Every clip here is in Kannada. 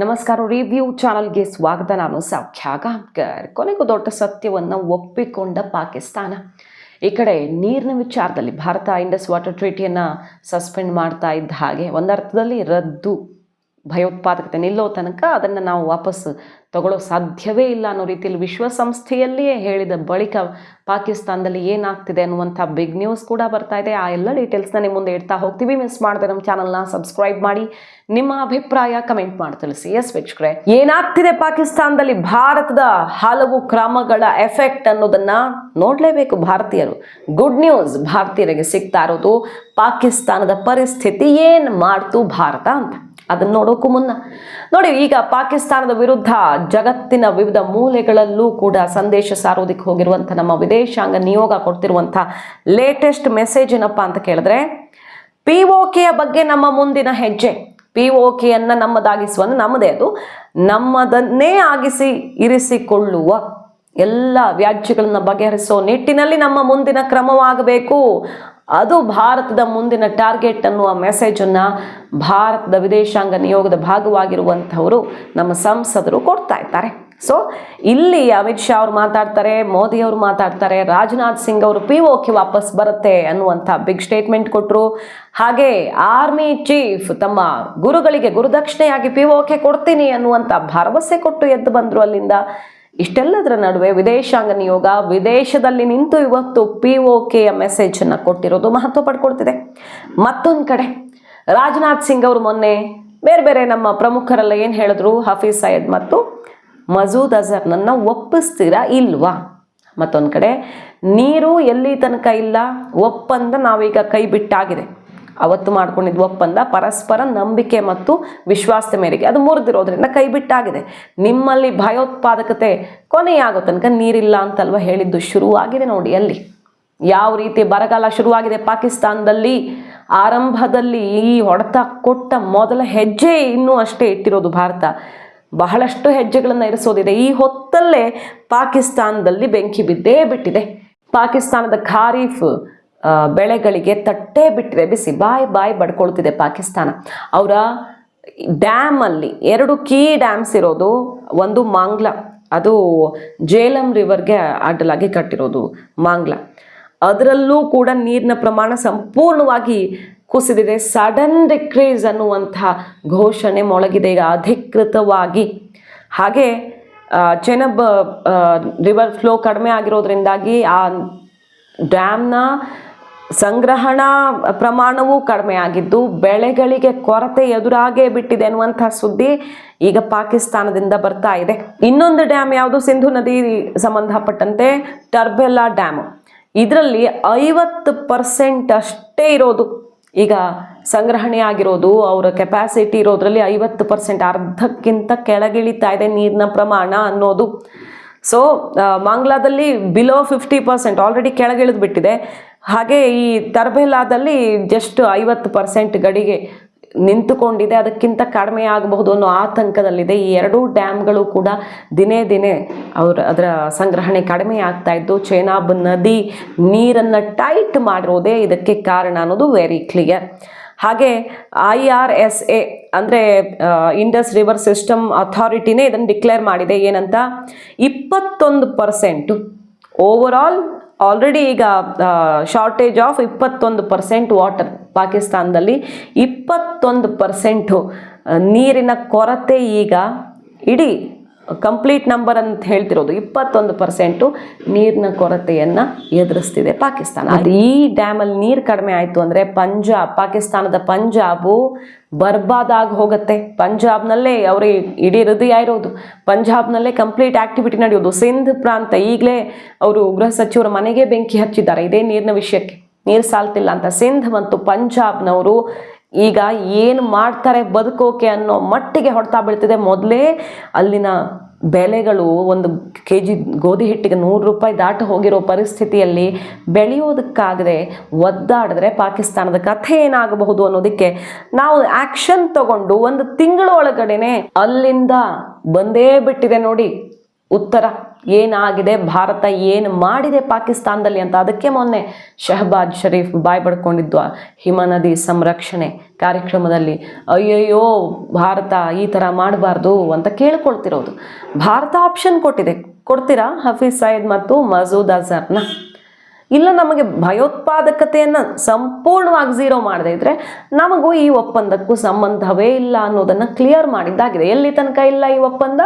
ನಮಸ್ಕಾರ ರಿವ್ಯೂ ಚಾನಲ್ಗೆ ಸ್ವಾಗತ. ನಾನು ಸೌಖ್ಯ ಗಾಂಕರ್ ಕೊನೆಗೂ ದೊಡ್ಡ ಸತ್ಯವನ್ನು ಒಪ್ಪಿಕೊಂಡ ಪಾಕಿಸ್ತಾನ. ಈ ಕಡೆ ನೀರಿನ ವಿಚಾರದಲ್ಲಿ ಭಾರತ ಇಂಡಸ್ ವಾಟರ್ ಟ್ರೀಟಿಯನ್ನು ಸಸ್ಪೆಂಡ್ ಮಾಡ್ತಾ ಇದ್ದ ಹಾಗೆ. ಒಂದರ್ಥದಲ್ಲಿ ರದ್ದು. ಭಯೋತ್ಪಾದಕತೆ ನಿಲ್ಲೋ ತನಕ ಅದನ್ನು ನಾವು ವಾಪಸ್ ತಗೊಳ್ಳೋ ಸಾಧ್ಯವೇ ಇಲ್ಲ ಅನ್ನೋ ರೀತಿಯಲ್ಲಿ ವಿಶ್ವಸಂಸ್ಥೆಯಲ್ಲಿಯೇ ಹೇಳಿದ ಬಳಿಕ ಪಾಕಿಸ್ತಾನದಲ್ಲಿ ಏನಾಗ್ತಿದೆ ಅನ್ನುವಂಥ ಬಿಗ್ ನ್ಯೂಸ್ ಕೂಡ ಬರ್ತಾ ಇದೆ. ಆ ಎಲ್ಲ ಡೀಟೇಲ್ಸ್ನ ನಿಮ್ಮ ಮುಂದೆ ಇಡ್ತಾ ಹೋಗ್ತೀವಿ. ಮಿಸ್ ಮಾಡದೆ ನಮ್ಮ ಚಾನಲ್ನ ಸಬ್ಸ್ಕ್ರೈಬ್ ಮಾಡಿ. ನಿಮ್ಮ ಅಭಿಪ್ರಾಯ ಕಮೆಂಟ್ ಮಾಡಿ ತಿಳಿಸಿ. ಎಸ್ ವೀಕ್ಷಕರೇ, ಏನಾಗ್ತಿದೆ ಪಾಕಿಸ್ತಾನದಲ್ಲಿ ಭಾರತದ ಹಲವು ಕ್ರಮಗಳ ಎಫೆಕ್ಟ್ ಅನ್ನೋದನ್ನು ನೋಡಲೇಬೇಕು ಭಾರತೀಯರು. ಗುಡ್ ನ್ಯೂಸ್ ಭಾರತೀಯರಿಗೆ ಸಿಗ್ತಾ ಇರೋದು ಪಾಕಿಸ್ತಾನದ ಪರಿಸ್ಥಿತಿ ಏನು ಮಾಡ್ತು ಭಾರತ ಅಂತ. ಅದನ್ನ ನೋಡೋಕ್ಕೂ ಮುನ್ನ. ನೋಡಿ, ಈಗ ಪಾಕಿಸ್ತಾನದ ವಿರುದ್ಧ ಜಗತ್ತಿನ ವಿವಿಧ ಮೂಲೆಗಳಲ್ಲೂ ಕೂಡ ಸಂದೇಶ ಸಾರೋದಕ್ಕೆ ಹೋಗಿರುವಂಥ ನಮ್ಮ ವಿದೇಶಾಂಗ ನಿಯೋಗ ಕೊಡ್ತಿರುವಂಥ ಲೇಟೆಸ್ಟ್ ಮೆಸೇಜ್ ಏನಪ್ಪ ಅಂತ ಕೇಳಿದ್ರೆ ಪಿ ಒ ಬಗ್ಗೆ ನಮ್ಮ ಮುಂದಿನ ಹೆಜ್ಜೆ. ಪಿ ಒ ನಮ್ಮದಾಗಿಸುವ ನಮ್ಮದೇ ಅದು, ನಮ್ಮದನ್ನೇ ಆಗಿಸಿ, ಇರಿಸಿಕೊಳ್ಳುವ ಎಲ್ಲ ವ್ಯಾಜ್ಯಗಳನ್ನು ಬಗೆಹರಿಸೋ ನಿಟ್ಟಿನಲ್ಲಿ ನಮ್ಮ ಮುಂದಿನ ಕ್ರಮವಾಗಬೇಕು. ಅದು ಭಾರತದ ಮುಂದಿನ ಟಾರ್ಗೆಟ್ ಅನ್ನುವ ಮೆಸೇಜನ್ನು ಭಾರತದ ವಿದೇಶಾಂಗ ನಿಯೋಗದ ಭಾಗವಾಗಿರುವಂಥವರು ನಮ್ಮ ಸಂಸದರು ಕೊಡ್ತಾ ಇದ್ದಾರೆ. ಸೊ ಇಲ್ಲಿ ಅಮಿತ್ ಶಾ ಅವರು ಮಾತಾಡ್ತಾರೆ, ಮೋದಿ ಅವರು ಮಾತಾಡ್ತಾರೆ, ರಾಜನಾಥ್ ಸಿಂಗ್ ಅವರು ಪಿ ಓಕೆ ವಾಪಸ್ ಬರುತ್ತೆ ಅನ್ನುವಂಥ ಬಿಗ್ ಸ್ಟೇಟ್ಮೆಂಟ್ ಕೊಟ್ಟರು ಹಾಗೆ ಆರ್ಮಿ ಚೀಫ್ ತಮ್ಮ ಗುರುಗಳಿಗೆ ಗುರುದಕ್ಷಿಣೆಯಾಗಿ ಪಿ ಓಕೆ ಕೊಡ್ತೀನಿ ಅನ್ನುವಂಥ ಭರವಸೆ ಕೊಟ್ಟು ಎದ್ದು ಬಂದರು ಅಲ್ಲಿಂದ. ಇಷ್ಟೆಲ್ಲದರ ನಡುವೆ ವಿದೇಶಾಂಗ ನಿಯೋಗ ವಿದೇಶದಲ್ಲಿ ನಿಂತು ಇವತ್ತು ಪಿ ಒ ಕೆಯ ಮೆಸೇಜನ್ನು ಕೊಟ್ಟಿರೋದು ಮಹತ್ವ ಪಡ್ಕೊಳ್ತಿದೆ. ಮತ್ತೊಂದು ಕಡೆ, ರಾಜನಾಥ್ ಸಿಂಗ್ ಅವರು ಮೊನ್ನೆ ಬೇರೆ ಬೇರೆ ನಮ್ಮ ಪ್ರಮುಖರೆಲ್ಲ ಏನು ಹೇಳಿದ್ರು? ಹಫೀಸ್ ಸಯದ್ ಮತ್ತು ಮಸೂದ್ ಅಜರ್ನನ್ನು ಒಪ್ಪಿಸ್ತೀರಾ ಇಲ್ವಾ? ಮತ್ತೊಂದು ಕಡೆ, ನೀರು ಎಲ್ಲಿ ತನಕ ಇಲ್ಲ? ಒಪ್ಪಂದ ನಾವೀಗ ಕೈ ಬಿಟ್ಟಾಗಿದೆ. ಅವತ್ತು ಮಾಡ್ಕೊಂಡಿದ್ದ ಒಪ್ಪಂದ, ಪರಸ್ಪರ ನಂಬಿಕೆ ಮತ್ತು ವಿಶ್ವಾಸದ ಮೇರೆಗೆ. ಅದು ಮುರಿದಿರೋದ್ರಿಂದ ಕೈಬಿಟ್ಟಾಗಿದೆ. ನಿಮ್ಮಲ್ಲಿ ಭಯೋತ್ಪಾದಕತೆ ಕೊನೆಯಾಗೋ ತನಕ ನೀರಿಲ್ಲ ಅಂತಲ್ವ ಹೇಳಿದ್ದು ಶುರುವಾಗಿದೆ ನೋಡಿ ಅಲ್ಲಿ. ಯಾವ ರೀತಿ ಬರಗಾಲ ಶುರುವಾಗಿದೆ ಪಾಕಿಸ್ತಾನದಲ್ಲಿ. ಆರಂಭದಲ್ಲಿ ಈ ಹೊಡೆತ ಕೊಟ್ಟ ಮೊದಲ ಹೆಜ್ಜೆ ಇನ್ನೂ ಅಷ್ಟೇ ಇಟ್ಟಿರೋದು ಭಾರತ. ಬಹಳಷ್ಟು ಹೆಜ್ಜೆಗಳನ್ನು ಇರಿಸೋದಿದೆ. ಈ ಹೊತ್ತಲ್ಲೇ ಪಾಕಿಸ್ತಾನದಲ್ಲಿ ಬೆಂಕಿ ಬಿದ್ದೇ ಬಿಟ್ಟಿದೆ. ಪಾಕಿಸ್ತಾನದ ಖಾರೀಫ್ ಬೆಳೆಗಳಿಗೆ ತಟ್ಟೆ ಬಿಟ್ಟರೆ ಬಿಸಿ, ಬಾಯ್ ಬಾಯ್ ಬಡ್ಕೊಳ್ತಿದೆ ಪಾಕಿಸ್ತಾನ. ಅವರ ಡ್ಯಾಮಲ್ಲಿ ಎರಡು ಕೀ ಡ್ಯಾಮ್ಸ್ ಇರೋದು, ಒಂದು ಮಾಂಗ್ಲ, ಅದು ಜೇಲಂ ರಿವರ್ಗೆ ಅಡ್ಡಲಾಗಿ ಕಟ್ಟಿರೋದು ಮಾಂಗ್ಲ. ಅದರಲ್ಲೂ ಕೂಡ ನೀರಿನ ಪ್ರಮಾಣ ಸಂಪೂರ್ಣವಾಗಿ ಕುಸಿದಿದೆ. ಸಡನ್ ಡಿಕ್ರೀಸ್ ಅನ್ನುವಂತಹ ಘೋಷಣೆ ಮೊಳಗಿದೆ, ಈಗ ಅಧಿಕೃತವಾಗಿ. ಹಾಗೆ ಚೆನಬ್ ರಿವರ್ ಫ್ಲೋ ಕಡಿಮೆ ಆಗಿರೋದ್ರಿಂದಾಗಿ ಆ ಡ್ಯಾಮ್ನ ಸಂಗ್ರಹಣಾ ಪ್ರಮಾಣವೂ ಕಡಿಮೆ ಆಗಿದ್ದು ಬೆಳೆಗಳಿಗೆ ಕೊರತೆ ಎದುರಾಗೇ ಬಿಟ್ಟಿದೆ ಅನ್ನುವಂಥ ಸುದ್ದಿ ಈಗ ಪಾಕಿಸ್ತಾನದಿಂದ ಬರ್ತಾ ಇದೆ. ಇನ್ನೊಂದು ಡ್ಯಾಮ್ ಯಾವುದು? ಸಿಂಧು ನದಿ ಸಂಬಂಧಪಟ್ಟಂತೆ ಟರ್ಬೆಲ್ಲಾ ಡ್ಯಾಮ್. ಇದರಲ್ಲಿ ಐವತ್ತು ಪರ್ಸೆಂಟ್ ಅಷ್ಟೇ ಇರೋದು. ಈಗ ಸಂಗ್ರಹಣೆ ಆಗಿರೋದು ಅವರ ಕೆಪಾಸಿಟಿ ಇರೋದ್ರಲ್ಲಿ ಐವತ್ತು ಪರ್ಸೆಂಟ್, ಅರ್ಧಕ್ಕಿಂತ ಕೆಳಗಿಳಿತಾ ಇದೆ ನೀರಿನ ಪ್ರಮಾಣ ಅನ್ನೋದು. ಸೊ ಮಾಂಗ್ಲಾದಲ್ಲಿ ಬಿಲೋ ಫಿಫ್ಟಿ ಪರ್ಸೆಂಟ್ ಆಲ್ರೆಡಿ ಕೆಳಗಿಳಿದು ಬಿಟ್ಟಿದೆ ಹಾಗೆ ಈ ತರ್ಬೆಲಾದಲ್ಲಿ ಜಸ್ಟ್ ಐವತ್ತು ಪರ್ಸೆಂಟ್ ಗಡಿಗೆ ನಿಂತುಕೊಂಡಿದೆ. ಅದಕ್ಕಿಂತ ಕಡಿಮೆ ಆಗಬಹುದು ಅನ್ನೋ ಆತಂಕದಲ್ಲಿದೆ. ಈ ಎರಡೂ ಡ್ಯಾಮ್ಗಳು ಕೂಡ ದಿನೇ ದಿನೇ ಅವರ ಅದರ ಸಂಗ್ರಹಣೆ ಕಡಿಮೆ ಆಗ್ತಾ ಇದ್ದು, ಚೇನಾಬ್ ನದಿ ನೀರನ್ನು ಟೈಟ್ ಮಾಡಿರೋದೇ ಇದಕ್ಕೆ ಕಾರಣ ಅನ್ನೋದು ವೆರಿ ಕ್ಲಿಯರ್ ಹಾಗೆ ಐ ಆರ್ ಎಸ್ ಎ ಅಂದರೆ ಇಂಡಸ್ ರಿವರ್ ಸಿಸ್ಟಮ್ ಅಥಾರಿಟಿನೇ ಇದನ್ನು ಡಿಕ್ಲೇರ್ ಮಾಡಿದೆ. ಏನಂತ? ಇಪ್ಪತ್ತೊಂದು ಪರ್ಸೆಂಟು ಓವರ್ ಆಲ್ ಆಲ್ರೆಡಿ ಈಗ ಶಾರ್ಟೇಜ್ ಆಫ್ ಇಪ್ಪತ್ತೊಂದು ಪರ್ಸೆಂಟ್ ವಾಟರ್ ಪಾಕಿಸ್ತಾನದಲ್ಲಿ. ಇಪ್ಪತ್ತೊಂದು ಪರ್ಸೆಂಟು ನೀರಿನ ಕೊರತೆ ಈಗ ಇಡೀ ಕಂಪ್ಲೀಟ್ ನಂಬರ್ ಅಂತ ಹೇಳ್ತಿರೋದು ಇಪ್ಪತ್ತೊಂದು ಪರ್ಸೆಂಟು ನೀರಿನ ಕೊರತೆಯನ್ನು ಎದುರಿಸ್ತಿದೆ ಪಾಕಿಸ್ತಾನ. ಅದು ಈ ಡ್ಯಾಮಲ್ಲಿ ನೀರು ಕಡಿಮೆ ಆಯಿತು ಅಂದರೆ ಪಂಜಾಬ್ ಪಾಕಿಸ್ತಾನದ ಪಂಜಾಬು ಬರ್ಬಾದಾಗಿ ಹೋಗುತ್ತೆ. ಪಂಜಾಬ್ನಲ್ಲೇ ಅವರು ಇಡೀ ಹೃದಯ ಇರೋದು. ಪಂಜಾಬ್ನಲ್ಲೇ ಕಂಪ್ಲೀಟ್ ಆ್ಯಕ್ಟಿವಿಟಿ ನಡೆಯೋದು. ಸಿಂಧ್ ಪ್ರಾಂತ ಈಗಲೇ ಅವರು ಗೃಹ ಸಚಿವರ ಮನೆಗೆ ಬೆಂಕಿ ಹಚ್ಚಿದ್ದಾರೆ ಇದೇ ನೀರಿನ ವಿಷಯಕ್ಕೆ. ನೀರು ಸಾಲ್ತಿಲ್ಲ ಅಂತ. ಸಿಂಧ್ ಮತ್ತು ಪಂಜಾಬ್ನವರು ಈಗ ಏನು ಮಾಡ್ತಾರೆ ಬದುಕೋಕೆ ಅನ್ನೋ ಮಟ್ಟಿಗೆ ಹೊಡ್ತಾ ಬೀಳ್ತಿದೆ. ಮೊದಲೇ ಅಲ್ಲಿನ ಬೆಲೆಗಳು ಒಂದು ಕೆ ಜಿ ಗೋಧಿ ಹಿಟ್ಟಿಗೆ ನೂರು ರೂಪಾಯಿ ದಾಟ ಹೋಗಿರೋ ಪರಿಸ್ಥಿತಿಯಲ್ಲಿ ಬೆಳೆಯೋದಕ್ಕಾಗದೆ ಒದ್ದಾಡಿದ್ರೆ ಪಾಕಿಸ್ತಾನದ ಕಥೆ ಏನಾಗಬಹುದು ಅನ್ನೋದಕ್ಕೆ ನಾವು ಆ್ಯಕ್ಷನ್ ತಗೊಂಡು ಒಂದು ತಿಂಗಳ ಅಲ್ಲಿಂದ ಬಂದೇ ಬಿಟ್ಟಿದೆ ನೋಡಿ. ಉತ್ತರ ಏನಾಗಿದೆ? ಭಾರತ ಏನು ಮಾಡಿದೆ ಪಾಕಿಸ್ತಾನದಲ್ಲಿ ಅಂತ ಅದಕ್ಕೆ ಮೊನ್ನೆ ಶಹಬಾಜ್ ಶರೀಫ್ ಬಾಯ್ ಪಡ್ಕೊಂಡಿದ್ದು ಹಿಮನದಿ ಸಂರಕ್ಷಣೆ ಕಾರ್ಯಕ್ರಮದಲ್ಲಿ, ಅಯ್ಯಯ್ಯೋ, ಭಾರತ ಈ ಥರ ಮಾಡಬಾರ್ದು ಅಂತ ಕೇಳ್ಕೊಳ್ತಿರೋದು. ಭಾರತ ಆಪ್ಷನ್ ಕೊಟ್ಟಿದೆ. ಕೊಡ್ತೀರಾ? ಹಫೀಜ್ ಸಯೀದ್ ಮತ್ತು ಮಸೂದ್ ಅಜರ್ನ? ಇಲ್ಲ, ನಮಗೆ ಭಯೋತ್ಪಾದಕತೆಯನ್ನು ಸಂಪೂರ್ಣವಾಗಿ ಝೀರೋ ಮಾಡದೇ ಇದ್ರೆ ನಮಗೂ ಈ ಒಪ್ಪಂದಕ್ಕೂ ಸಂಬಂಧವೇ ಇಲ್ಲ ಅನ್ನೋದನ್ನು ಕ್ಲಿಯರ್ ಮಾಡಿದ್ದಾಗಿದೆ. ಎಲ್ಲಿ ತನಕ ಇಲ್ಲ ಈ ಒಪ್ಪಂದ?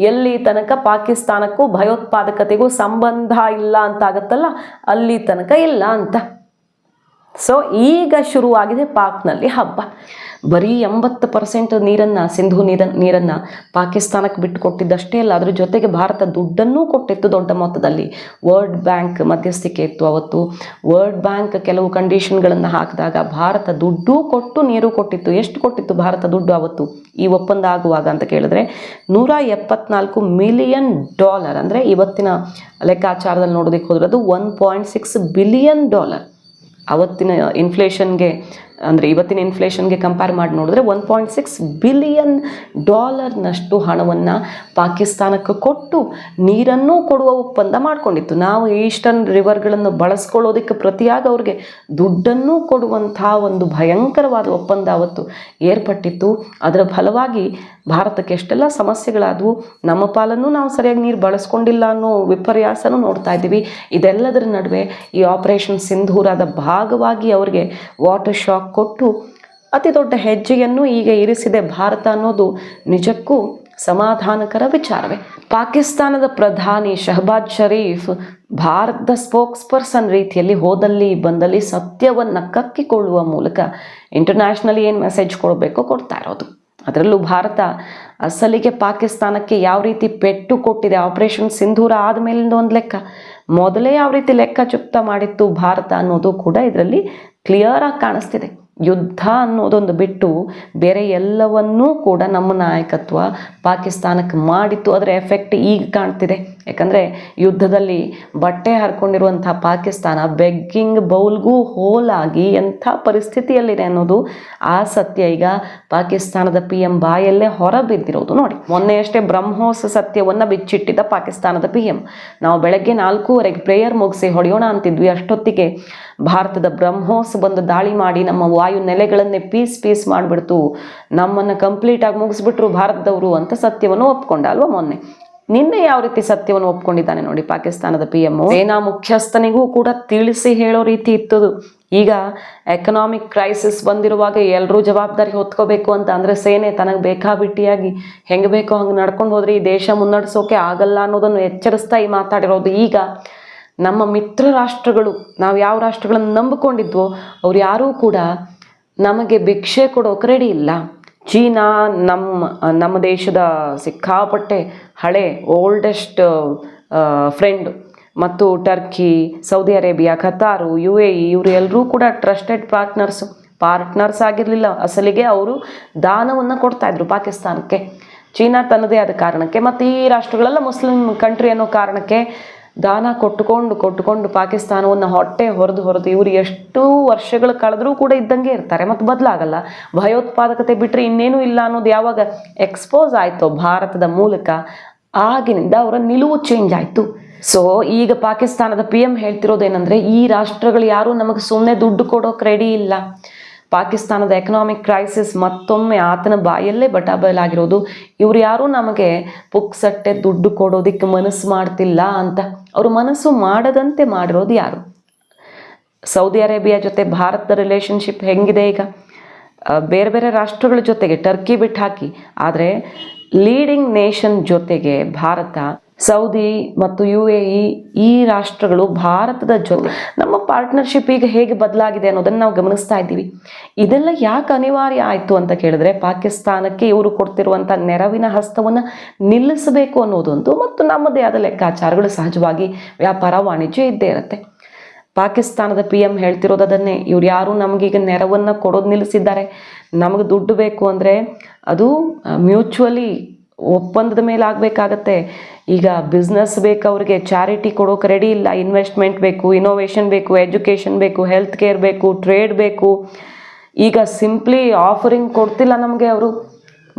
ಎಲ್ಲಿ ತನಕ ಪಾಕಿಸ್ತಾನಕ್ಕೂ ಭಯೋತ್ಪಾದಕತೆಗೂ ಸಂಬಂಧ ಇಲ್ಲ ಅಂತ ಆಗತ್ತಲ್ಲ ಅಲ್ಲಿ ತನಕ ಇಲ್ಲ ಅಂತ. ಸೊ ಈಗ ಶುರುವಾಗಿದೆ ಪಾಕ್ನಲ್ಲಿ ಹಬ್ಬ. ಬರೀ ಎಂಬತ್ತು ಪರ್ಸೆಂಟ್ ನೀರನ್ನು, ಸಿಂಧು ನೀರ, ನೀರನ್ನು ಪಾಕಿಸ್ತಾನಕ್ಕೆ ಬಿಟ್ಟು ಕೊಟ್ಟಿದ್ದಷ್ಟೇ ಅಲ್ಲ, ಅದ್ರ ಜೊತೆಗೆ ಭಾರತ ದುಡ್ಡನ್ನೂ ಕೊಟ್ಟಿತ್ತು ದೊಡ್ಡ ಮೊತ್ತದಲ್ಲಿ. ವರ್ಲ್ಡ್ ಬ್ಯಾಂಕ್ ಮಧ್ಯಸ್ಥಿಕೆ ಇತ್ತು ಅವತ್ತು. ವರ್ಲ್ಡ್ ಬ್ಯಾಂಕ್ ಕೆಲವು ಕಂಡೀಷನ್ಗಳನ್ನು ಹಾಕಿದಾಗ ಭಾರತ ದುಡ್ಡು ಕೊಟ್ಟು ನೀರು ಕೊಟ್ಟಿತ್ತು. ಎಷ್ಟು ಕೊಟ್ಟಿತ್ತು ಭಾರತ ದುಡ್ಡು ಅವತ್ತು? ಈ ಒಪ್ಪಂದ ಆಗುವಾಗ ಅಂತ ಕೇಳಿದ್ರೆ ನೂರ ಎಪ್ಪತ್ನಾಲ್ಕು ಮಿಲಿಯನ್ ಡಾಲರ್. ಅಂದರೆ ಇವತ್ತಿನ ಲೆಕ್ಕಾಚಾರದಲ್ಲಿ ನೋಡೋದಕ್ಕೆ ಹೋದ್ರೆ ಅದು ಒನ್ ಬಿಲಿಯನ್ ಡಾಲರ್ ಅವತ್ತಿನ ಇನ್ಫ್ಲೇಷನ್ಗೆ ಅಂದರೆ ಇವತ್ತಿನ ಇನ್ಫ್ಲೇಷನ್ಗೆ ಕಂಪೇರ್ ಮಾಡಿ ನೋಡಿದ್ರೆ ಒನ್ ಪಾಯಿಂಟ್ ಸಿಕ್ಸ್ ಬಿಲಿಯನ್ ಡಾಲರ್ನಷ್ಟು ಹಣವನ್ನು ಪಾಕಿಸ್ತಾನಕ್ಕೆ ಕೊಟ್ಟು ನೀರನ್ನು ಕೊಡುವ ಒಪ್ಪಂದ ಮಾಡಿಕೊಂಡಿತ್ತು. ನಾವು ಈಸ್ಟರ್ನ್ ರಿವರ್ಗಳನ್ನು ಬಳಸ್ಕೊಳ್ಳೋದಕ್ಕೆ ಪ್ರತಿಯಾಗಿ ಅವ್ರಿಗೆ ದುಡ್ಡನ್ನು ಕೊಡುವಂತಹ ಒಂದು ಭಯಂಕರವಾದ ಒಪ್ಪಂದ ಅವತ್ತು ಏರ್ಪಟ್ಟಿತ್ತು. ಅದರ ಫಲವಾಗಿ ಭಾರತಕ್ಕೆ ಎಷ್ಟೆಲ್ಲ ಸಮಸ್ಯೆಗಳಾದವು, ನಮ್ಮ ಪಾಲನ್ನು ನಾವು ಸರಿಯಾಗಿ ನೀರು ಬಳಸ್ಕೊಂಡಿಲ್ಲ ಅನ್ನೋ ವಿಪರ್ಯಾಸನೂ ನೋಡ್ತಾ ಇದ್ದೀವಿ. ಇದೆಲ್ಲದರ ನಡುವೆ ಈ ಆಪರೇಷನ್ ಸಿಂಧೂರಾದ ಭಾಗವಾಗಿ ಅವರಿಗೆ ವಾಟರ್ ಶಾಕ್ ಕೊಟ್ಟು ಅತಿ ದೊಡ್ಡ ಹೆಜ್ಜೆಯನ್ನು ಈಗ ಇರಿಸಿದೆ ಭಾರತ ಅನ್ನೋದು ನಿಜಕ್ಕೂ ಸಮಾಧಾನಕರ ವಿಚಾರವೇ. ಪಾಕಿಸ್ತಾನದ ಪ್ರಧಾನಿ ಶಹಬಾಜ್ ಶರೀಫ್ ಭಾರತದ ಸ್ಪೋಕ್ಸ್ ಪರ್ಸನ್ ರೀತಿಯಲ್ಲಿ ಹೋದಲ್ಲಿ ಬಂದಲ್ಲಿ ಸತ್ಯವನ್ನು ಕಕ್ಕಿಕೊಳ್ಳುವ ಮೂಲಕ ಇಂಟರ್ನ್ಯಾಷನಲಿ ಏನು ಮೆಸೇಜ್ ಕೊಡಬೇಕೋ ಕೊಡ್ತಾ ಇರೋದು. ಅದರಲ್ಲೂ ಭಾರತ ಅಸಲಿಗೆ ಪಾಕಿಸ್ತಾನಕ್ಕೆ ಯಾವ ರೀತಿ ಪೆಟ್ಟು ಕೊಟ್ಟಿದೆ, ಆಪರೇಷನ್ ಸಿಂಧೂರ ಆದಮೇಲಿಂದ ಒಂದು ಲೆಕ್ಕ. ಮೊದಲೇ ಯಾವ ರೀತಿ ಲೆಕ್ಕ ಚುಕ್ತ ಮಾಡಿತ್ತು ಭಾರತ ಅನ್ನೋದು ಕೂಡ ಇದರಲ್ಲಿ ಕ್ಲಿಯರಾಗಿ ಕಾಣಿಸ್ತಿದೆ. ಯುದ್ಧ ಅನ್ನೋದೊಂದು ಬಿಟ್ಟು ಬೇರೆ ಎಲ್ಲವನ್ನೂ ಕೂಡ ನಮ್ಮ ನಾಯಕತ್ವ ಪಾಕಿಸ್ತಾನಕ್ಕೆ ಮಾಡಿತ್ತು. ಅದರ ಎಫೆಕ್ಟ್ ಈಗ ಕಾಣ್ತಿದೆ. ಯಾಕಂದರೆ ಯುದ್ಧದಲ್ಲಿ ಬಟ್ಟೆ ಹರ್ಕೊಂಡಿರುವಂಥ ಪಾಕಿಸ್ತಾನ ಬೆಗ್ಗಿಂಗ್ ಬೌಲ್ಗೂ ಹೋಲಾಗಿ ಎಂಥ ಪರಿಸ್ಥಿತಿಯಲ್ಲಿದೆ ಅನ್ನೋದು ಆ ಸತ್ಯ ಈಗ ಪಾಕಿಸ್ತಾನದ ಪಿ ಎಂ ಬಾಯಲ್ಲೇ ಹೊರಬಿದ್ದಿರೋದು ನೋಡಿ. ಮೊನ್ನೆಯಷ್ಟೇ ಬ್ರಹ್ಮೋಸ್ ಸತ್ಯವನ್ನು ಬಿಚ್ಚಿಟ್ಟಿದ್ದ ಪಾಕಿಸ್ತಾನದ ಪಿ ಎಂ ನಾವು ಬೆಳಗ್ಗೆ ನಾಲ್ಕೂವರೆಗೆ ಪ್ರೇಯರ್ ಮುಗಿಸಿ ಹೊಡೆಯೋಣ ಅಂತಿದ್ವಿ. ಅಷ್ಟೊತ್ತಿಗೆ ಭಾರತದ ಬ್ರಹ್ಮೋಸ್ ಬಂದು ದಾಳಿ ಮಾಡಿ ನಮ್ಮ ವಾಯು ನೆಲೆಗಳನ್ನೇ ಪೀಸ್ ಪೀಸ್ ಮಾಡಿಬಿಡ್ತು. ನಮ್ಮನ್ನು ಕಂಪ್ಲೀಟಾಗಿ ಮುಗಿಸ್ಬಿಟ್ರು ಭಾರತದವರು ಅಂತ ಸತ್ಯವನ್ನು ಒಪ್ಕೊಂಡ ಅಲ್ವಾ ಮೊನ್ನೆ? ನಿನ್ನೆ ಯಾವ ರೀತಿ ಸತ್ಯವನ್ನು ಒಪ್ಕೊಂಡಿದ್ದಾನೆ ನೋಡಿ ಪಾಕಿಸ್ತಾನದ ಪಿ ಎಂ ಸೇನಾ ಮುಖ್ಯಸ್ಥನಿಗೂ ಕೂಡ ತಿಳಿಸಿ ಹೇಳೋ ರೀತಿ ಇತ್ತದು. ಈಗ ಎಕನಾಮಿಕ್ ಕ್ರೈಸಿಸ್ ಬಂದಿರುವಾಗ ಎಲ್ಲರೂ ಜವಾಬ್ದಾರಿ ಹೊತ್ಕೋಬೇಕು ಅಂತ ಅಂದರೆ ಸೇನೆ ತನಗೆ ಬೇಕಾಬಿಟ್ಟಿಯಾಗಿ ಹೆಂಗೆ ಬೇಕೋ ಹಂಗೆ ನಡ್ಕೊಂಡು ಹೋದ್ರೆ ಈ ದೇಶ ಮುನ್ನಡೆಸೋಕೆ ಆಗಲ್ಲ ಅನ್ನೋದನ್ನು ಎಚ್ಚರಿಸ್ತಾ ಈ ಮಾತಾಡಿರೋದು. ಈಗ ನಮ್ಮ ಮಿತ್ರ ರಾಷ್ಟ್ರಗಳು, ನಾವು ಯಾವ ರಾಷ್ಟ್ರಗಳನ್ನು ನಂಬಿಕೊಂಡಿದ್ವೋ, ಅವ್ರು ಯಾರೂ ಕೂಡ ನಮಗೆ ಭಿಕ್ಷೆ ಕೊಡೋಕೆ ರೆಡಿ ಇಲ್ಲ. ಚೀನಾ ನಮ್ಮ ನಮ್ಮ ದೇಶದ ಸಿಕ್ಕಾಪಟ್ಟೆ ಹಳೆ ಓಲ್ಡೆಸ್ಟ್ ಫ್ರೆಂಡ್ ಮತ್ತು Turkey Saudi Arabia Qatar U A ಇವರು ಎಲ್ಲರೂ ಕೂಡ ಟ್ರಸ್ಟೆಡ್ ಪಾರ್ಟ್ನರ್ಸ್ ಪಾರ್ಟ್ನರ್ಸ್ ಆಗಿರಲಿಲ್ಲ. ಅಸಲಿಗೆ ಅವರು ದಾನವನ್ನು ಕೊಡ್ತಾಯಿದ್ರು ಪಾಕಿಸ್ತಾನಕ್ಕೆ. ಚೀನಾ ತನ್ನದೇ ಆದ ಕಾರಣಕ್ಕೆ. ಮತ್ತು ಈ ರಾಷ್ಟ್ರಗಳೆಲ್ಲ ಮುಸ್ಲಿಂ ಕಂಟ್ರಿ ಅನ್ನೋ ಕಾರಣಕ್ಕೆ ದಾನ ಕೊಟ್ಟುಕೊಂಡು ಕೊಟ್ಟುಕೊಂಡು ಪಾಕಿಸ್ತಾನವನ್ನು ಹೊಟ್ಟೆ ಹೊರದು ಹೊರದು ಇವರು ಎಷ್ಟು ವರ್ಷಗಳು ಕಳೆದರೂ ಕೂಡ ಇದ್ದಂಗೆ ಇರ್ತಾರೆ. ಮತ್ತು ಬದಲಾಗಲ್ಲ. ಭಯೋತ್ಪಾದಕತೆ ಬಿಟ್ಟರೆ ಇನ್ನೇನು ಇಲ್ಲ ಅನ್ನೋದು ಯಾವಾಗ ಎಕ್ಸ್ಪೋಸ್ ಆಯಿತು ಭಾರತದ ಮೂಲಕ, ಆಗಿನಿಂದ ಅವರ ನಿಲುವು ಚೇಂಜ್ ಆಯಿತು. ಸೊ ಈಗ ಪಾಕಿಸ್ತಾನದ ಪಿ ಎಂ ಹೇಳ್ತಿರೋದೇನೆಂದರೆ ಈ ರಾಷ್ಟ್ರಗಳು ಯಾರೂ ನಮಗೆ ಸುಮ್ಮನೆ ದುಡ್ಡು ಕೊಡೋಕೆ ರೆಡಿ ಇಲ್ಲ. ಪಾಕಿಸ್ತಾನದ ಎಕನಾಮಿಕ್ ಕ್ರೈಸಿಸ್ ಮತ್ತೊಮ್ಮೆ ಆತನ ಬಾಯಲ್ಲೇ ಬಟಾಬಯಲಾಗಿರೋದು. ಇವ್ರು ಯಾರೂ ನಮಗೆ ಪುಕ್ಸಟ್ಟೆ ದುಡ್ಡು ಕೊಡೋದಕ್ಕೆ ಮನಸ್ಸು ಮಾಡ್ತಿಲ್ಲ ಅಂತ. ಅವರು ಮನಸ್ಸು ಮಾಡದಂತೆ ಮಾಡಿರೋದು ಯಾರು? ಸೌದಿ ಅರೇಬಿಯಾ ಜೊತೆ ಭಾರತದ ರಿಲೇಷನ್ಶಿಪ್ ಹೆಂಗಿದೆ ಈಗ? ಬೇರೆ ಬೇರೆ ರಾಷ್ಟ್ರಗಳ ಜೊತೆಗೆ ಟರ್ಕಿ ಬಿಟ್ಟು ಹಾಕಿ, ಆದರೆ ಲೀಡಿಂಗ್ ನೇಷನ್ ಜೊತೆಗೆ ಭಾರತ ಸೌದಿ ಮತ್ತು ಯು ಎ ಇ, ಈ ರಾಷ್ಟ್ರಗಳು ಭಾರತದ ಜೊ, ನಮ್ಮ ಪಾರ್ಟ್ನರ್ಶಿಪ್ ಈಗ ಹೇಗೆ ಬದಲಾಗಿದೆ ಅನ್ನೋದನ್ನು ನಾವು ಗಮನಿಸ್ತಾ ಇದ್ದೀವಿ. ಇದೆಲ್ಲ ಯಾಕೆ ಅನಿವಾರ್ಯ ಆಯಿತು ಅಂತ ಕೇಳಿದ್ರೆ ಪಾಕಿಸ್ತಾನಕ್ಕೆ ಇವರು ಕೊಡ್ತಿರುವಂಥ ನೆರವಿನ ಹಸ್ತವನ್ನು ನಿಲ್ಲಿಸಬೇಕು ಅನ್ನೋದೊಂದು ಮತ್ತು ನಮ್ಮದೇ ಆದ ಲೆಕ್ಕಾಚಾರಗಳು ಸಹಜವಾಗಿ ವ್ಯಾಪಾರ, ವಾಣಿಜ್ಯ ಇದ್ದೇ ಇರುತ್ತೆ. ಪಾಕಿಸ್ತಾನದ ಪಿ ಎಂ ಹೇಳ್ತಿರೋದು ಅದನ್ನೇ, ಇವ್ರು ಯಾರು ನಮಗೀಗ ನೆರವನ್ನು ಕೊಡೋದು ನಿಲ್ಲಿಸಿದ್ದಾರೆ. ನಮಗೆ ದುಡ್ಡು ಬೇಕು ಅಂದರೆ ಅದು ಮ್ಯೂಚುವಲಿ ಒಪ್ಪಂದದ ಮೇಲೆ ಆಗಬೇಕಾಗತ್ತೆ ಈಗ ಬಿಸ್ನೆಸ್ ಬೇಕು, ಅವ್ರಿಗೆ ಚಾರಿಟಿ ಕೊಡೋಕೆ ರೆಡಿ ಇಲ್ಲ. ಇನ್ವೆಸ್ಟ್ಮೆಂಟ್ ಬೇಕು ಇನೋವೇಷನ್ ಬೇಕು ಎಜುಕೇಷನ್ ಬೇಕು ಹೆಲ್ತ್ ಕೇರ್ ಬೇಕು ಟ್ರೇಡ್ ಬೇಕು. ಈಗ ಸಿಂಪ್ಲಿ ಆಫರಿಂಗ್ ಕೊಡ್ತಿಲ್ಲ ನಮಗೆ ಅವರು.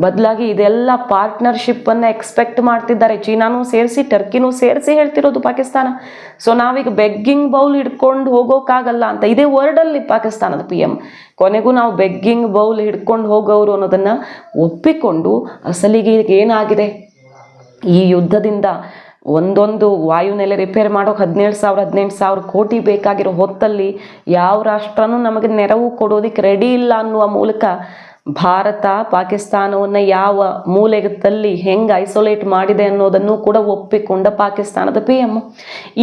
ಬದಲಾಗಿ ಇದೆಲ್ಲ ಪಾರ್ಟ್ನರ್ಶಿಪ್ಪನ್ನು ಎಕ್ಸ್ಪೆಕ್ಟ್ ಮಾಡ್ತಿದ್ದಾರೆ. ಚೀನಾನೂ ಸೇರಿಸಿ ಟರ್ಕಿನೂ ಸೇರಿಸಿ ಹೇಳ್ತಿರೋದು ಪಾಕಿಸ್ತಾನ. ಸೊ ನಾವೀಗ ಬೆಗ್ಗಿಂಗ್ ಬೌಲ್ ಹಿಡ್ಕೊಂಡು ಹೋಗೋಕ್ಕಾಗಲ್ಲ ಅಂತ. ಇದೇ ವರ್ಡಲ್ಲಿ ಪಾಕಿಸ್ತಾನದ ಪಿ ಎಂ ಕೊನೆಗೂ ನಾವು ಬೆಗ್ಗಿಂಗ್ ಬೌಲ್ ಹಿಡ್ಕೊಂಡು ಹೋಗೋರು ಅನ್ನೋದನ್ನು ಒಪ್ಪಿಕೊಂಡು ಅಸಲಿಗೆ ಏನಾಗಿದೆ? ಈ ಯುದ್ಧದಿಂದ ಒಂದೊಂದು ವಾಯುನೆಲೆ ರಿಪೇರ್ ಮಾಡೋಕೆ ಹದಿನೇಳು ಸಾವಿರ, ಹದಿನೆಂಟು ಸಾವಿರ ಕೋಟಿ ಬೇಕಾಗಿರೋ ಹೊತ್ತಲ್ಲಿ ಯಾವ ರಾಷ್ಟ್ರನೂ ನಮಗೆ ನೆರವು ಕೊಡೋದಕ್ಕೆ ರೆಡಿ ಇಲ್ಲ ಅನ್ನುವ ಮೂಲಕ ಭಾರತ, ಪಾಕಿಸ್ತಾನವನ್ನು ಯಾವ ಮೂಲೆಗೆ ತಲ್ಲಿ ಹೆಂಗೆ ಐಸೋಲೇಟ್ ಮಾಡಿದೆ ಅನ್ನೋದನ್ನು ಕೂಡ ಒಪ್ಪಿಕೊಂಡ ಪಾಕಿಸ್ತಾನದ ಪಿ ಎಂ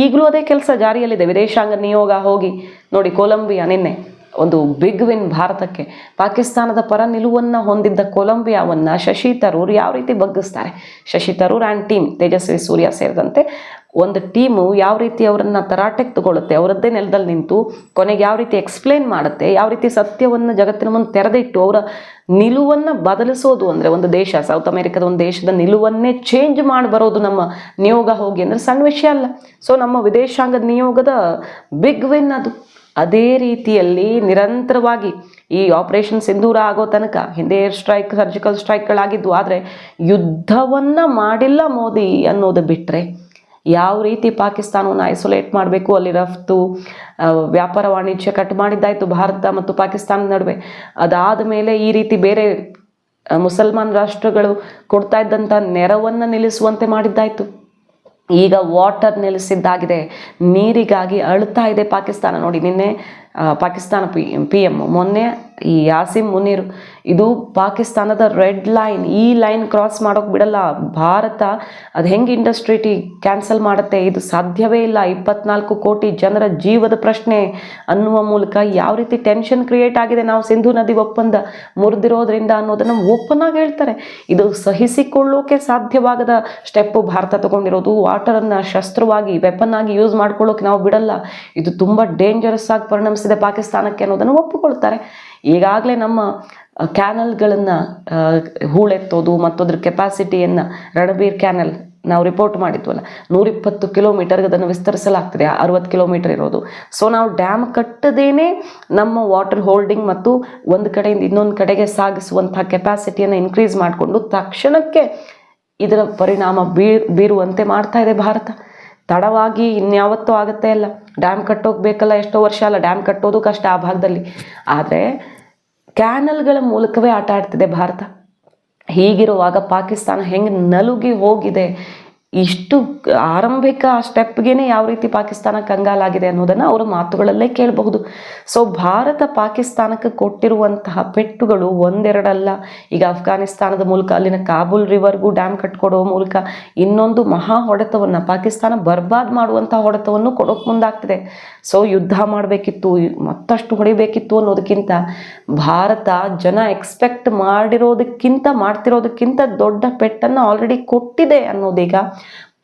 ಈಗಲೂ ಅದೇ ಕೆಲಸ ಜಾರಿಯಲ್ಲಿದೆ. ವಿದೇಶಾಂಗ ನಿಯೋಗ ಹೋಗಿ ನೋಡಿ ಕೊಲಂಬಿಯಾ ನಿನ್ನೆ. ಒಂದು ಬಿಗ್ ವಿನ್ ಭಾರತಕ್ಕೆ. ಪಾಕಿಸ್ತಾನದ ಪರ ನಿಲುವನ್ನು ಹೊಂದಿದ್ದ ಕೊಲಂಬಿಯಾವನ್ನು ಶಶಿ ತರೂರ್ ಯಾವ ರೀತಿ ಬಗ್ಗಿಸ್ತಾರೆ? ಶಶಿ ತರೂರ್ ಆ್ಯಂಡ್ ಟೀಮ್ ತೇಜಸ್ವಿ ಸೂರ್ಯ ಸೇರಿದಂತೆ ಒಂದು ಟೀಮು ಯಾವ ರೀತಿ ಅವರನ್ನು ತರಾಟೆಗೆ ತಗೊಳ್ಳುತ್ತೆ ಅವರದ್ದೇ ನೆಲದಲ್ಲಿ ನಿಂತು ಕೊನೆಗೆ ಯಾವ ರೀತಿ ಎಕ್ಸ್ಪ್ಲೇನ್ ಮಾಡುತ್ತೆ? ಯಾವ ರೀತಿ ಸತ್ಯವನ್ನು ಜಗತ್ತಿನ ಮುಂದೆ ತೆರೆದಿಟ್ಟು ಅವರ ನಿಲುವನ್ನು ಬದಲಿಸೋದು ಅಂದರೆ ಒಂದು ದೇಶ ಸೌತ್ ಅಮೆರಿಕದ ಒಂದು ದೇಶದ ನಿಲುವನ್ನೇ ಚೇಂಜ್ ಮಾಡಿ ಬರೋದು ನಮ್ಮ ನಿಯೋಗ ಹೋಗಿ ಅಂದರೆ ಸಣ್ಣ ವಿಷಯ ಅಲ್ಲ. ಸೊ ನಮ್ಮ ವಿದೇಶಾಂಗ ನಿಯೋಗದ ಬಿಗ್ ವಿನ್ ಅದು. ಅದೇ ರೀತಿಯಲ್ಲಿ ನಿರಂತರವಾಗಿ ಈ ಆಪರೇಷನ್ ಸಿಂಧೂರ ಆಗೋ ತನಕ, ಹಿಂದೆ ಏರ್ ಸ್ಟ್ರೈಕ್ ಸರ್ಜಿಕಲ್ ಸ್ಟ್ರೈಕ್ಗಳಾಗಿದ್ದು ಆದರೆ ಯುದ್ಧವನ್ನು ಮಾಡಿಲ್ಲ ಮೋದಿ ಅನ್ನೋದು ಬಿಟ್ಟರೆ ಯಾವ ರೀತಿ ಪಾಕಿಸ್ತಾನವನ್ನು ಐಸೋಲೇಟ್ ಮಾಡಬೇಕು? ಅಲ್ಲಿ ರಫ್ತು ವ್ಯಾಪಾರ ವಾಣಿಜ್ಯ ಕಟ್ ಮಾಡಿದ್ದಾಯಿತು ಭಾರತ ಮತ್ತು ಪಾಕಿಸ್ತಾನದ ನಡುವೆ. ಅದಾದ ಮೇಲೆ ಈ ರೀತಿ ಬೇರೆ ಮುಸಲ್ಮಾನ್ ರಾಷ್ಟ್ರಗಳು ಕೊಡ್ತಾ ಇದ್ದಂಥ ನೆರವನ್ನು ನಿಲ್ಲಿಸುವಂತೆ ಮಾಡಿದ್ದಾಯಿತು. ಈಗ ವಾಟರ್ ನೆಲೆಸಿದ್ದಾಗಿದೆ ನೀರಿಗಾಗಿ ಅಳ್ತಾ ಇದೆ ಪಾಕಿಸ್ತಾನ. ನೋಡಿ, ನಿನ್ನೆ ಪಾಕಿಸ್ತಾನ ಪಿ ಪಿ ಎಂ ಮೊನ್ನೆ ಈ ಯಾಸಿಮ್ ಮುನೀರ್ ಇದು ಪಾಕಿಸ್ತಾನದ ರೆಡ್ ಲೈನ್. ಈ ಲೈನ್ ಕ್ರಾಸ್ ಮಾಡೋಕೆ ಬಿಡಲ್ಲ. ಭಾರತ ಅದು ಹೆಂಗೆ ಇಂಡಸ್ಟ್ರಿಟಿ ಕ್ಯಾನ್ಸಲ್ ಮಾಡುತ್ತೆ? ಇದು ಸಾಧ್ಯವೇ ಇಲ್ಲ. ಇಪ್ಪತ್ನಾಲ್ಕು ಕೋಟಿ ಜನರ ಜೀವದ ಪ್ರಶ್ನೆ ಅನ್ನುವ ಮೂಲಕ ಯಾವ ರೀತಿ ಟೆನ್ಷನ್ ಕ್ರಿಯೇಟ್ ಆಗಿದೆ ನಾವು ಸಿಂಧು ನದಿ ಒಪ್ಪಂದ ಮುರಿದಿರೋದ್ರಿಂದ ಅನ್ನೋದನ್ನು ಓಪನ್ ಆಗಿ ಹೇಳ್ತಾರೆ. ಇದು ಸಹಿಸಿಕೊಳ್ಳೋಕೆ ಸಾಧ್ಯವಾಗದ ಸ್ಟೆಪ್ಪು ಭಾರತ ತಗೊಂಡಿರೋದು. ವಾಟರನ್ನು ಶಸ್ತ್ರವಾಗಿ, ವೆಪನ್ ಆಗಿ ಯೂಸ್ ಮಾಡ್ಕೊಳ್ಳೋಕೆ ನಾವು ಬಿಡಲ್ಲ. ಇದು ತುಂಬ ಡೇಂಜರಸ್ ಆಗಿ ಪರಿಣಮಿಸಿದೆ ಪಾಕಿಸ್ತಾನಕ್ಕೆ ಅನ್ನೋದನ್ನು ಒಪ್ಪಿಕೊಳ್ತಾರೆ. ಈಗಾಗಲೇ ನಮ್ಮ ಕ್ಯಾನಲ್ಗಳನ್ನು ಹೂಳೆತ್ತೋದು ಮತ್ತು ಅದ್ರ ಕೆಪಾಸಿಟಿಯನ್ನು ರಣಬೀರ್ ಕ್ಯಾನಲ್ ನಾವು ರಿಪೋರ್ಟ್ ಮಾಡಿದ್ವಲ್ಲ, ನೂರಿಪ್ಪತ್ತು ಕಿಲೋಮೀಟರ್ಗೆ ಅದನ್ನು ವಿಸ್ತರಿಸಲಾಗ್ತದೆ ಅರವತ್ತು ಕಿಲೋಮೀಟರ್ ಇರೋದು. ಸೊ ನಾವು ಡ್ಯಾಮ್ ಕಟ್ಟದೇನೆ ನಮ್ಮ ವಾಟರ್ ಹೋಲ್ಡಿಂಗ್ ಮತ್ತು ಒಂದು ಕಡೆಯಿಂದ ಇನ್ನೊಂದು ಕಡೆಗೆ ಸಾಗಿಸುವಂಥ ಕೆಪಾಸಿಟಿಯನ್ನು ಇನ್ಕ್ರೀಸ್ ಮಾಡಿಕೊಂಡು ತಕ್ಷಣಕ್ಕೆ ಇದರ ಪರಿಣಾಮ ಬೀರ್, ಬೀರುವಂತೆ ಮಾಡ್ತಾ ಇದೆ ಭಾರತ. ತಡವಾಗಿ ಇನ್ಯಾವತ್ತೂ ಆಗುತ್ತೆ ಅಲ್ಲ. ಡ್ಯಾಮ್ ಕಟ್ಟೋಗ್ಬೇಕಲ್ಲ ಎಷ್ಟೋ ವರ್ಷ ಅಲ್ಲ ಡ್ಯಾಮ್ ಕಟ್ಟೋದು ಕಷ್ಟ ಆ ಭಾಗದಲ್ಲಿ. ಆದರೆ ಕ್ಯಾನಲ್ಗಳ ಮೂಲಕವೇ ಆಟ ಆಡ್ತಿದೆ ಭಾರತ. ಹೀಗಿರುವಾಗ ಪಾಕಿಸ್ತಾನ ಹೆಂಗೆ ನಲುಗಿ ಹೋಗಿದೆ ಇಷ್ಟು ಆರಂಭಿಕ ಸ್ಟೆಪ್ಗೇನೆ ಯಾವ ರೀತಿ ಪಾಕಿಸ್ತಾನ ಕಂಗಾಲಾಗಿದೆ ಅನ್ನೋದನ್ನು ಅವರ ಮಾತುಗಳಲ್ಲೇ ಕೇಳಬಹುದು. ಸೊ ಭಾರತ ಪಾಕಿಸ್ತಾನಕ್ಕೆ ಕೊಟ್ಟಿರುವಂತಹ ಪೆಟ್ಟುಗಳು ಒಂದೆರಡಲ್ಲ. ಈಗ ಅಫ್ಘಾನಿಸ್ತಾನದ ಮೂಲಕ, ಅಲ್ಲಿನ ಕಾಬೂಲ್ ರಿವರ್ಗೂ ಡ್ಯಾಮ್ ಕಟ್ಕೊಡೋ ಮೂಲಕ ಇನ್ನೊಂದು ಮಹಾ ಹೊಡೆತವನ್ನು ಪಾಕಿಸ್ತಾನ ಬರ್ಬಾದ್ ಮಾಡುವಂಥ ಹೊಡೆತವನ್ನು ಕೊಡೋಕೆ ಮುಂದಾಗ್ತಿದೆ. ಸೊ ಯುದ್ಧ ಮಾಡಬೇಕಿತ್ತು, ಮತ್ತಷ್ಟು ಹೊಡಿಬೇಕಿತ್ತು ಅನ್ನೋದಕ್ಕಿಂತ ಭಾರತ ಜನ ಎಕ್ಸ್ಪೆಕ್ಟ್ ಮಾಡಿರೋದಕ್ಕಿಂತ, ಮಾಡ್ತಿರೋದಕ್ಕಿಂತ ದೊಡ್ಡ ಪೆಟ್ಟನ್ನು ಆಲ್ರೆಡಿ ಕೊಟ್ಟಿದೆ ಅನ್ನೋದೀಗ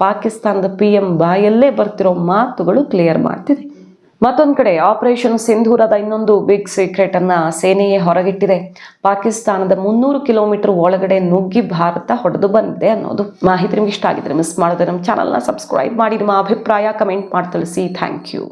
ಪಾಕಿಸ್ತಾನದ ಪಿ ಎಂ ಬಾಯಲ್ಲೇ ಬರ್ತಿರೋ ಮಾತುಗಳು ಕ್ಲಿಯರ್ ಮಾಡ್ತಿದೆ. ಮತ್ತೊಂದು ಕಡೆ ಆಪರೇಷನ್ ಸಿಂಧೂರದ ಇನ್ನೊಂದು ಬಿಗ್ ಸೀಕ್ರೆಟ್ ಅನ್ನ ಸೇನೆಯೇ ಹೊರಗಿಟ್ಟಿದೆ. ಪಾಕಿಸ್ತಾನದ ಮುನ್ನೂರು ಕಿಲೋಮೀಟರ್ ಒಳಗಡೆ ನುಗ್ಗಿ ಭಾರತ ಹೊಡೆದು ಬಂದಿದೆ ಅನ್ನೋದು. ಮಾಹಿತಿ ನಿಮ್ಗೆ ಇಷ್ಟ ಆಗಿದ್ರೆ ಮಿಸ್ ಮಾಡಿದ್ರೆ ನಮ್ಮ ಚಾನಲ್ನ ಸಬ್ಸ್ಕ್ರೈಬ್ ಮಾಡಿ, ನಿಮ್ಮ ಅಭಿಪ್ರಾಯ ಕಮೆಂಟ್ ಮಾಡಿ ತಿಳಿಸಿ. Thank you